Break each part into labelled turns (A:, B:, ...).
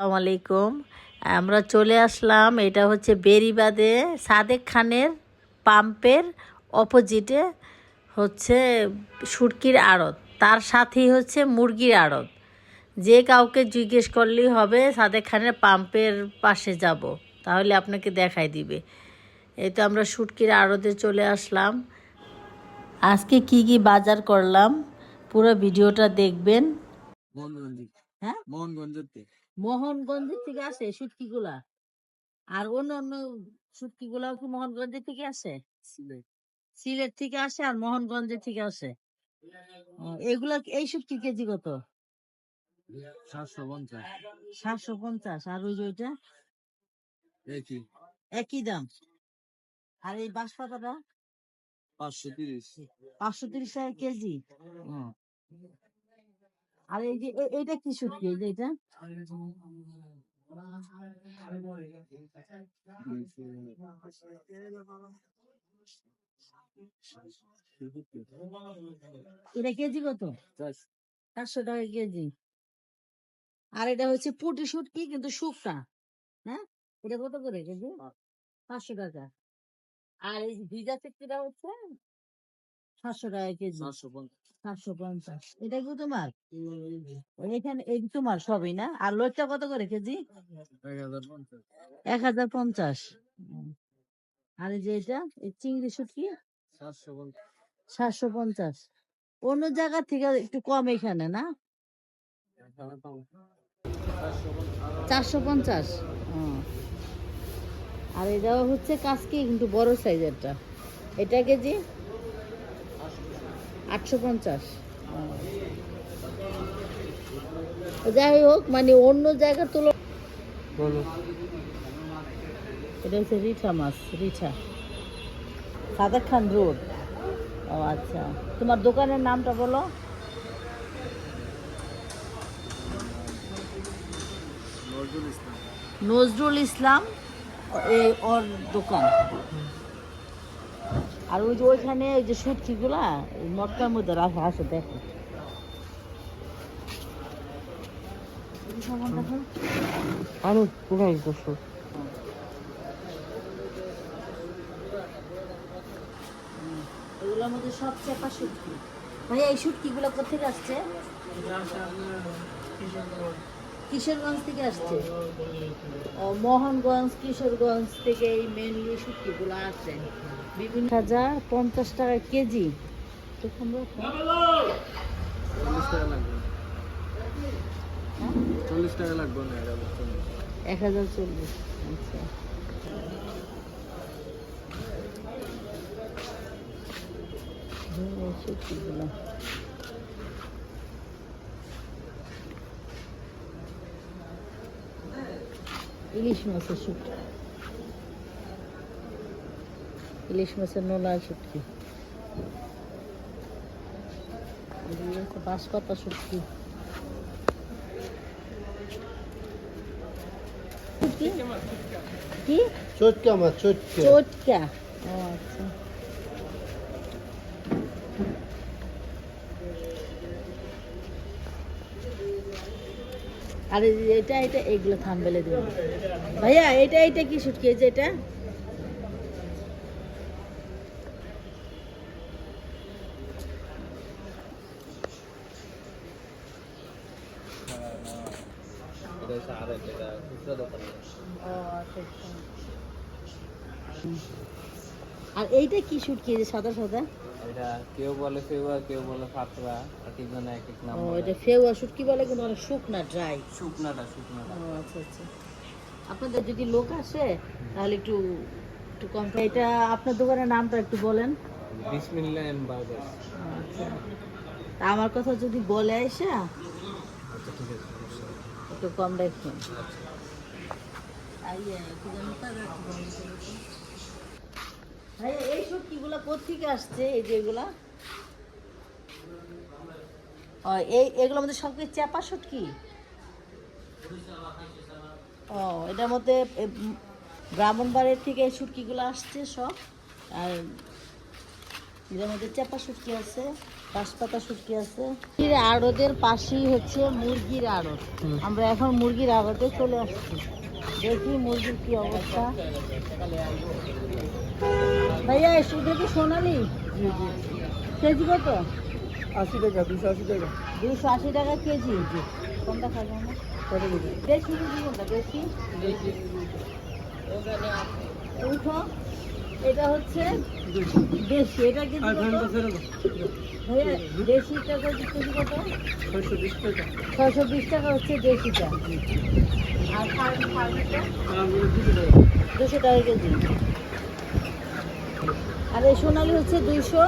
A: আসসালামু আলাইকুম। আমরা চলে আসলাম এটা হচ্ছে বেরিবাদে সাদেক খানের পাম্পের অপোজিটে হচ্ছে সুটকির আড়ত তার সাথেই হচ্ছে মুরগির আড়ত। যে কাউকে জিজ্ঞেস করলেই হবে সাদেক খানের পাম্পের পাশে যাব তাহলে আপনাকে দেখাই দিবে। এই তো আমরা সুটকির আড়তে চলে আসলাম। আজকে কি কি বাজার করলাম পুরো ভিডিওটা দেখবেন। হ্যাঁ?
B: মোহনগঞ্জের
A: মোহনগঞ্জের থেকে আসে শুটকি গুলা আর অন্য অন্য শুটকি গুলাও কি মোহনগঞ্জের থেকে আসে?
B: সিলেট।
A: থেকে আসে আর মোহনগঞ্জের থেকে আসে? এগুলা এই শুটকি কেজি কত?
B: সাতশো পঞ্চাশ।
A: সাতশো পঞ্চাশ আর ওই ওইটা?
B: একই।
A: দাম? আর এই বাঁশপাতাটা?
B: পাঁচশো তিরিশ।
A: পাঁচশো তিরিশ টাকা কেজি। আর এই যে এ- এইটা কি শুটকি এই যে এটা এটা কেজি কত? চারশো। টাকা কেজি। আর এটা হচ্ছে পুটি শুটকি কিন্তু শুকনা হ্যাঁ এটা কত করে কেজি? পাঁচশো টাকা। আর এই ভিজা চিটকিটা হচ্ছে সাতশো টাকা কেজি।
B: সাতশো পঞ্চাশ।
A: এটা কি তোমার? এখানে এই তোমার সবই না? আর লোটটা কত করে কেজি?
B: এক হাজার পঞ্চাশ।
A: আর যে এটা এই চিংড়ি শুটকি?
B: সাতশো পঞ্চাশ।
A: সাতশো পঞ্চাশ। অন্য জায়গা থেকে একটু কম এখানে না? চারশো পঞ্চাশ। আর এটাও হচ্ছে কাজকি কিন্তু বড় সাইজেরটা। এটা কেজি? আটশো পঞ্চাশ। যাই হোক মানে অন্য জায়গার তুলো
B: বলো।
A: এটা হচ্ছে রিঠা মাছ রিঠা। সাদাক খান রোড। ও আচ্ছা। তোমার দোকানের নামটা বলো।
B: নজরুল ইসলাম।
A: নজরুল ইসলাম এই ওর দোকান। আর ওই যে ওইখানে ওই যে সুটকিগুলা মটকার মধ্যে রাখা আছে দেখো।
B: করছ?
A: এগুলোর মধ্যে সব চেপা শুটকি। ভাইয়া এই কোথেকে আসছে? কিশোরগঞ্জ থেকে আসছে? ও মোহনগঞ্জ কিশোরগঞ্জ থেকে এই মেনলি শুটকিগুলো আসে বিভিন্ন হাজার পঞ্চাশ টাকা কেজি। তো
B: চল্লিশ টাকা লাগবে না এক হাজার চল্লিশ।
A: আচ্ছা। এই ইলিশ মাছের শুটকি ইলিশ মাছের নোলা শুটকি এগুলো হচ্ছে বাঁশপাতা শুটকি শুটকি? কি
B: চটকা মাছ চটকা
A: চটকা ও আচ্ছা আর এটা এটা এগুলো থামবেলে দেবো। ভাইয়া এটা এটা কি শুট এই যে এটা। ও আচ্ছা আচ্ছা। আর এইটা কি শুটকি এই যে সাদা সাদা?
B: এটা কেউ বলে ফেওয়া কেউ বলে ফাতরা এক একজনে এক এক নাম
A: ও। এটা ফেওয়া শুটকি বলে কিন্তু অনেক শুকনা ড্রাই
B: শুকনাটা শুকনাটা।
A: ও আচ্ছা আচ্ছা। আপনাদের যদি লোক আসে তাহলে একটু একটু কম এটা আপনার দোকানের নামটা একটু বলেন।
B: বিসমিল্লাহ এন্ড বার্গার।
A: আচ্ছা। তা আমার কথা যদি বলে এসে
B: আচ্ছা ঠিক আছে।
A: একটু কম রাখুন ভাইয়া, এই শুটকিগুলো কোথেকে আসছে? এই যে এগুলা? ও, এই এগুলোর মধ্যে সব কিছু চাপা শুটকি? ও, এটার মধ্যে ব্রাহ্মণবাড়ির থেকে এই শুটকিগুলো আসছে সব। আর এটার মধ্যে চাপা শুটকি আছে, বাঁশপাতা শুটকি আছে। মুরগির আড়তের পাশেই হচ্ছে মুরগির আড়ত। আমরা এখন মুরগির আড়তে চলে আসছি। দেখি মুরগির কি অবস্থা। ভাইয়া শুধু কি সোনালি? কেজি কত?
B: আশি টাকা দুশো আশি টাকা।
A: দুশো আশি টাকা কেজি। কোনটা খাব না
B: কত কেজি?
A: কোনটা বেশি উঠো। এটা হচ্ছে দেশি। এটা কেজি ভাইয়া দেশিটা কেজি কেজি কত?
B: ছয়শো বিশ টাকা।
A: ছয়শো বিশ টাকা হচ্ছে দেশিটা। আর দুশো টাকা কেজি। আর এই সোনালি হচ্ছে দুইশো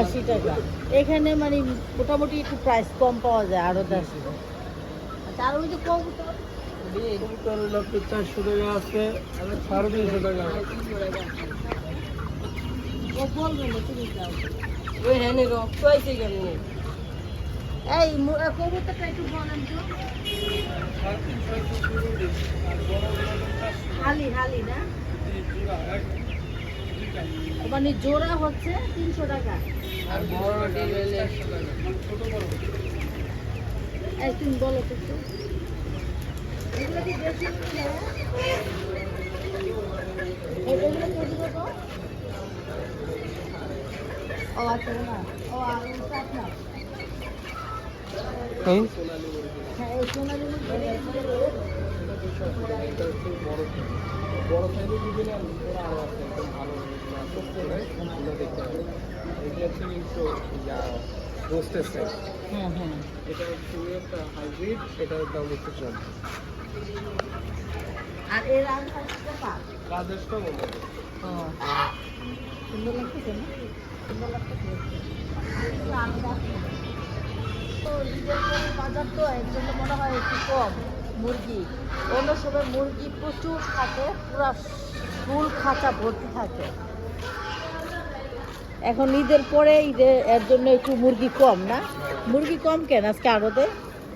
B: আশি টাকা।
A: এখানে মানে মোটামুটি একটু প্রাইস কম পাওয়া যায় আরও দশ তার ওই যে কবুতর?
B: চারশো টাকা আছে সাড়ে তিনশো টাকা। হ্যাঁ
A: এই কবুতরটা একটু বলেন তো। হালি হালি না? মানে জোড়া হচ্ছে তিনশো টাকা।
B: আর বড়
A: এই তুমি বলো তো একটু। এগুলো কি বেশি এগুলো কেজি কত? ও আচ্ছা না। ও আর আপনার? হ্যাঁ এই সোনালি মুরগি
B: বড় সাইজের বিভিন্ন আরও আছে ভালো সুস্থ নয় ওগুলো দেখতে হবে এগুলো রোস্টের
A: হ্যাঁ হ্যাঁ
B: এটা খুবই একটা হাইব্রিড এটার দাম একটু কম
A: আর এর ও। সুন্দর না? সুন্দর বাজার তো এর জন্য মনে হয় একটু কম। মুরগি। অন্য সময় মুরগি প্রচুর থাকে পুরো ফুল খাঁচা ভর্তি থাকে। এখন ঈদের পরে ঈদে এর জন্য একটু মুরগি কম না? মুরগি কম কেন আজকে আড়তে?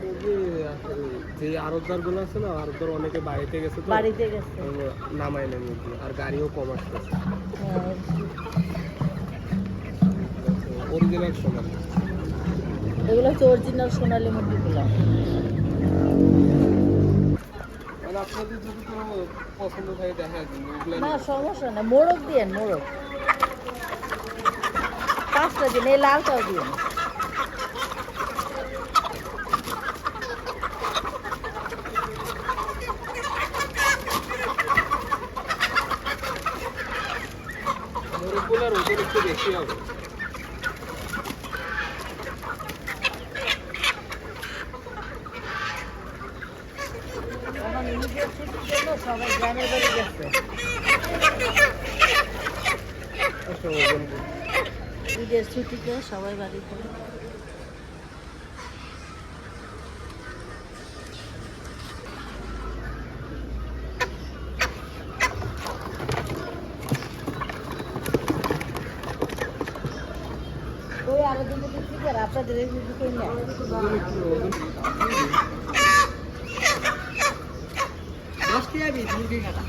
B: মুরগি আসলে যে আরতদারগুলো আছে না আরতদার অনেকে বাড়িতে গেছে তো
A: বাড়িতে গেছে।
B: মুরগি আর গাড়িও কম অরিজিনাল সোনা
A: এগুলো হচ্ছে অরিজিনাল সোনালি মুরগিগুলো।
B: মানে আপনাদের যদি কোনো পছন্দ থাকে দেখা দিন
A: না সমস্যা না মোরগ দিয়েন মোরগ। পাঁচটা দিন এই লালটাও দিন
B: মোরগগুলোর ওজন একটু বেশি হবে
A: এখন ঈদের ছুটির জন্য সবাই গ্রামের বাড়ি গেছে
B: আচ্ছা ওজন
A: ঈদের ছুটিতে সবাই বাড়িতে আপনাদের
B: দশ টাকা মুরগি কাটা?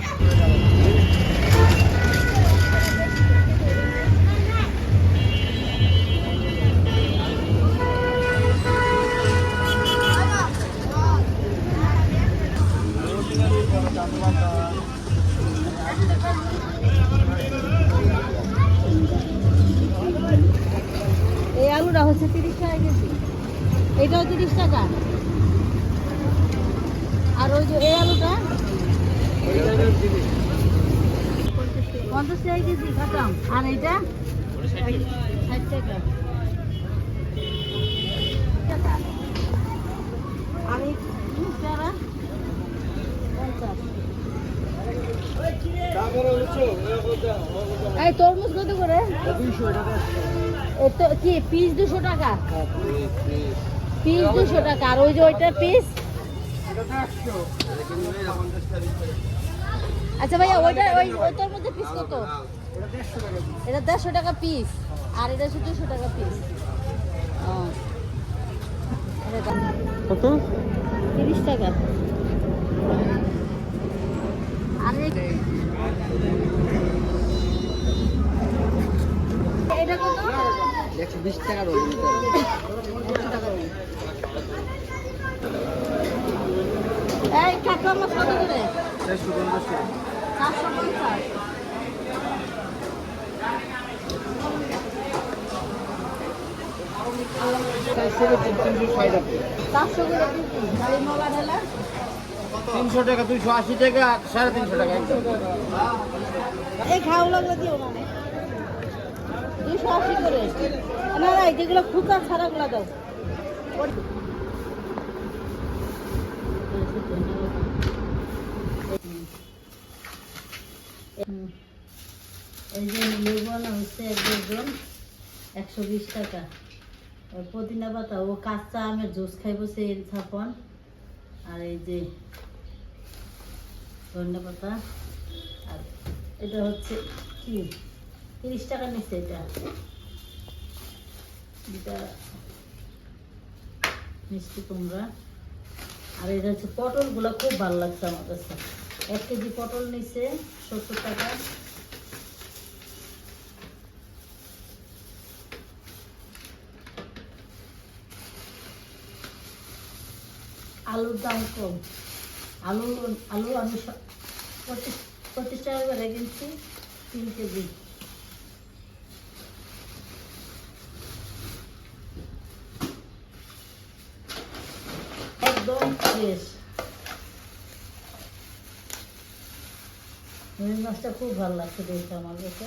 A: এটাও তিরিশ টাকা। আর ওই যে এই আলুটা? পঞ্চাশ টাকা কেজি কাটাম আর এইটা? ষাট টাকা। আর এই চারা পঞ্চাশ। এই তরমুজ কত করে?
B: দুইশো টাকা।
A: এ তো কি পিস দুশো টাকা? পিস দুশো টাকা। আর ওই যে ওইটা পিস? আচ্ছা ভাইয়া ওইটা ওই ওইটার মধ্যে পিস কত? এটা দেড়শো টাকা পিস। আর এটা হচ্ছে দুশো টাকা পিস।
B: কত?
A: তিরিশ টাকা। আর এই- এটা কত?
B: একশো বিশ টাকা রোল। নিতে হবে
A: এই কাঁকড়া মাছ কত করে
B: চারশো পঞ্চাশ।
A: চারশো পঞ্চাশ
B: তিনশো টাকা দুইশো আশি টাকা সাড়ে তিনশো টাকা
A: এই খাও লাগলে দিও না দুশো আশি করে। না যেগুলো খুচা ছাড়াগুলো দাও। পুদিনা পাতা, ও কাঁচা আমের জুস খাইবো সেই ছাপন। আর এই যে ধনে পাতা, আর এটা হচ্ছে কি? তিরিশ টাকা নিচ্ছে এটা। এটা মিষ্টি কুমড়া। আর এটা হচ্ছে পটলগুলো খুব ভালো লাগছে আমার কাছে। এক কেজি পটল নিচ্ছে সত্তর টাকা। আলুর দাম কম। আলু আলু আমি পঁচিশ পঁচিশ টাকা করে কিনছি, তিন কেজি একদম ফ্রেশ রুই মাছটা খুব ভালো লাগছে দেখতে আমার কাছে।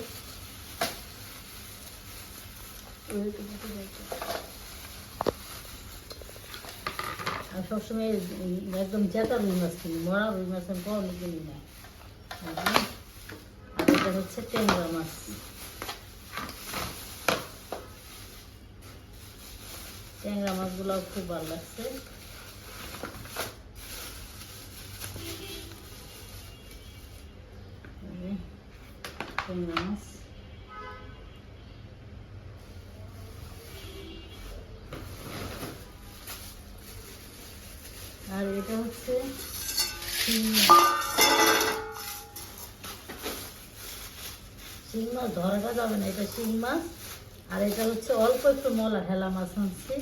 A: আর সবসময় একদম জেতা রুই মাছ কিনি, মরা রুই মাছ আমি কখনো কিনি না। আর এটা হচ্ছে ট্যাংরা মাছ। ট্যাংরা মাছগুলো খুব ভালো লাগছে। ট্যাংরা মাছ আর এটা হচ্ছে শিং মাছ ধরাটা যাবে না এটা শিং আর এটা হচ্ছে অল্প একটু মলা ঢেলা মাছ আনছি।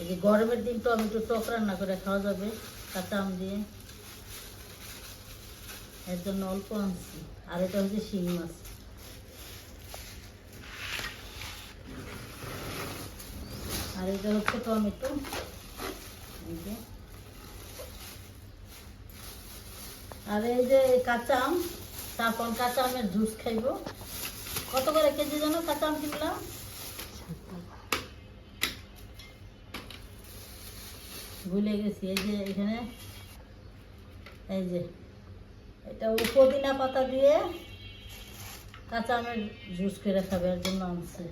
A: এই যে গরমের দিন তো আমি একটু টক রান্না করে খাওয়া যাবে, কাঁচা আম দিয়ে। এর জন্য অল্প আনছি। আর এটা হচ্ছে শিং মাছ। আর এটা হচ্ছে টমেটো। আর এই যে কাঁচা আম, তারপর কাঁচা আমের জুস খাইবো। কত করে কেজি জানো কাঁচা আম কিনলাম ভুলে গেছি, এই যে এখানে, এই যে, এটা পুদিনা পাতা দিয়ে কাঁচা আমের জুস করে খাবে, এর জন্য আনছে।